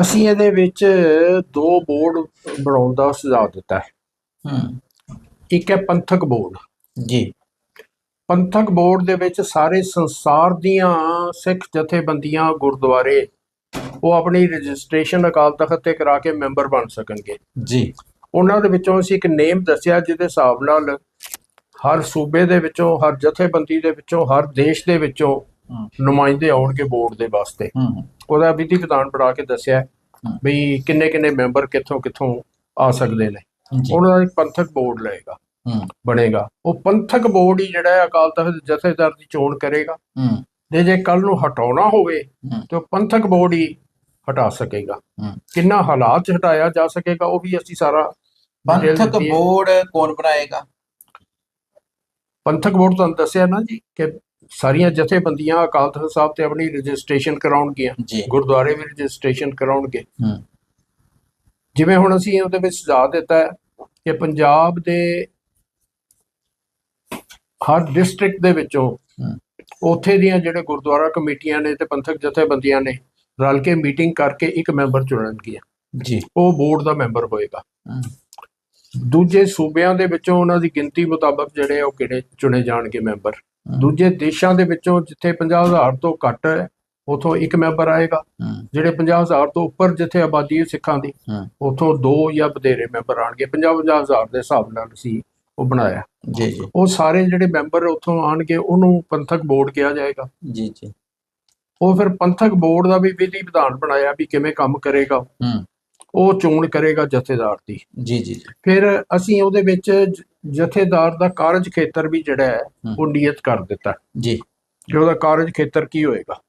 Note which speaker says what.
Speaker 1: ਅਸੀਂ ਇਹਦੇ ਵਿੱਚ ਦੋ ਬੋਰਡ ਬਣਾਉਣ ਦਾ ਸੁਝਾਅ ਦਿੱਤਾ ਹੈ।
Speaker 2: ਹੂੰ।
Speaker 1: ਇੱਕ ਹੈ ਪੰਥਕ ਬੋਰਡ।
Speaker 2: ਜੀ।
Speaker 1: ਪੰਥਕ ਬੋਰਡ ਦੇ ਵਿੱਚ ਸਾਰੇ ਸੰਸਾਰ ਦੀਆਂ ਸਿੱਖ ਜਥੇਬੰਦੀਆਂ ਗੁਰਦੁਆਰੇ ਉਹ ਆਪਣੀ ਰਜਿਸਟ੍ਰੇਸ਼ਨ ਅਕਾਲ ਤਖਤ ਤੇ ਕਰਾ ਕੇ ਮੈਂਬਰ ਬਣ ਸਕਣਗੇ।
Speaker 2: ਜੀ।
Speaker 1: ਉਹਨਾਂ ਦੇ ਵਿੱਚੋਂ ਅਸੀਂ ਇੱਕ ਨੇਮ ਦੱਸਿਆ ਜਿਹਦੇ ਹਿਸਾਬ ਨਾਲ ਹਰ ਸੂਬੇ ਦੇ ਵਿੱਚੋਂ ਹਰ ਜਥੇਬੰਦੀ ਦੇ ਵਿੱਚੋਂ ਹਰ ਦੇਸ਼ ਦੇ ਵਿੱਚੋਂ ਨੁਮਾਇੰਦੇ ਆਉਣਗੇ ਬੋਰਡ ਦੇ ਵਾਸਤੇ। ਉਹਦਾ ਵਿਧੀ ਵਿਧਾਨ ਬਣਾ ਕੇ ਦੱਸਿਆ
Speaker 2: ਹੂੰ।
Speaker 1: ਵੀ ਕਿੰਨੇ ਕਿੰਨੇ ਮੈਂਬਰ ਕਿੱਥੋਂ ਕਿੱਥੋਂ ਆ ਸਕਦੇ ਨੇ। ਉਹਨਾਂ ਦਾ ਇੱਕ ਪੰਥਕ ਬੋਰਡ ਲਏਗਾ।
Speaker 2: ਹੂੰ।
Speaker 1: ਬਣੇਗਾ। ਉਹ ਪੰਥਕ ਬੋਰਡ ਹੀ ਜਿਹੜਾ ਹੈ ਅਕਾਲ ਤਖਤ ਜਥੇਦਾਰ ਦੀ ਚੋਣ ਕਰੇਗਾ।
Speaker 2: ਹੂੰ।
Speaker 1: ਤੇ ਜੇ ਕੱਲ ਨੂੰ ਹਟਾਉਣਾ ਹੋਵੇ। ਤੇ ਉਹ ਪੰਥਕ ਬੋਰਡ ਹੀ ਹਟਾ ਸਕੇਗਾ। ਕਿੰਨਾ ਹਾਲਾਤ 'ਚ ਹਟਾਇਆ ਜਾ ਸਕੇਗਾ ਉਹ ਵੀ ਅਸੀਂ ਸਾਰਾ
Speaker 2: ਪੰਥਕ। ਬੋਰਡ ਕੌਣ ਬਣਾਏਗਾ?
Speaker 1: ਪੰਥਕ ਬੋਰਡ ਤੁਹਾਨੂੰ ਦੱਸਿਆ ਨਾ ਜੀ ਕਿ ਸਾਰੀਆਂ ਜਥੇਬੰਦੀਆਂ ਅਕਾਲ ਤਖਤ ਸਾਹਿਬ ਤੇ ਆਪਣੀ ਰਜਿਸਟ੍ਰੇਸ਼ਨ ਕਰਾਉਣਗੀਆਂ। ਗੁਰਦੁਆਰੇ ਵੀ ਰਜਿਸਟ੍ਰੇਸ਼ਨ ਕਰਾਉਣਗੇ। ਜਿਵੇਂ ਹੁਣ ਅਸੀਂ ਉਹਦੇ ਵਿੱਚ ਸੁਝਾਅ ਦਿੱਤਾ ਹੈ ਕਿ ਪੰਜਾਬ ਦੇ ਹਰ ਡਿਸਟ੍ਰਿਕਟ ਦੇ ਵਿੱਚੋਂ ਉੱਥੇ ਦੀਆਂ ਜਿਹੜੇ ਗੁਰਦੁਆਰਾ ਕਮੇਟੀਆਂ ਨੇ ਤੇ ਪੰਥਕ ਜਥੇਬੰਦੀਆਂ ਨੇ ਰਲ ਕੇ ਮੀਟਿੰਗ ਕਰਕੇ ਇੱਕ ਮੈਂਬਰ ਚੁਣਨਗੀਆਂ।
Speaker 2: ਜੀ।
Speaker 1: ਉਹ ਬੋਰਡ ਦਾ ਮੈਂਬਰ ਹੋਏਗਾ। ਦੂਜੇ ਸੂਬਿਆਂ ਦੇ ਵਿੱਚੋਂ ਉਹਨਾਂ ਦੀ ਗਿਣਤੀ ਮੁਤਾਬਕ ਜਿਹੜੇ ਉਹ ਕਿਹੜੇ ਚੁਣੇ ਜਾਣਗੇ ਮੈਂਬਰ। ਦੂਜੇ ਦੇਸ਼ਾਂ ਦੇ ਵਿੱਚੋਂ ਜਿੱਥੇ 50000 ਤੋਂ ਘੱਟ ਹੈ ਉਥੋਂ ਇੱਕ ਮੈਂਬਰ ਆਏਗਾ। ਜਿਹੜੇ 50000 ਤੋਂ ਉੱਪਰ ਜਿੱਥੇ ਆਬਾਦੀ ਹੈ ਸਿੱਖਾਂ ਦੀ ਉਥੋਂ ਦੋ ਜਾਂ ਵਧੇਰੇ ਮੈਂਬਰ ਆਣਗੇ। 50 ਹਜ਼ਾਰ ਦੇ ਹਿਸਾਬ ਨਾਲ ਅਸੀਂ ਉਹ ਬਣਾਇਆ।
Speaker 2: ਜੀ ਜੀ।
Speaker 1: ਉਹ ਸਾਰੇ ਜਿਹੜੇ ਮੈਂਬਰ ਉਥੋਂ ਆਣਗੇ ਉਹਨੂੰ ਪੰਥਕ ਬੋਰਡ ਕਿਹਾ ਜਾਏਗਾ।
Speaker 2: ਜੀ ਜੀ।
Speaker 1: ਉਹ ਫਿਰ ਪੰਥਕ ਬੋਰਡ ਦਾ ਵੀ ਵਿਧੀ ਵਿਧਾਨ ਬਣਾਇਆ ਵੀ ਕਿਵੇਂ ਕੰਮ ਕਰੇਗਾ। ਉਹ ਚੋਣ ਕਰੇਗਾ ਜਥੇਦਾਰ ਦੀ।
Speaker 2: ਜੀ ਜੀ।
Speaker 1: ਫਿਰ ਅਸੀਂ ਉਹਦੇ ਵਿੱਚ ਜਥੇਦਾਰ ਦਾ ਕਾਰਜ ਖੇਤਰ ਵੀ ਜਿਹੜਾ
Speaker 2: ਹੈ।
Speaker 1: ਉਹ ਨਿਯਤ ਕਰ ਦਿੱਤਾ।
Speaker 2: ਜੀ।
Speaker 1: ਕਿ ਉਹਦਾ ਕਾਰਜ ਖੇਤਰ ਕੀ ਹੋਏਗਾ?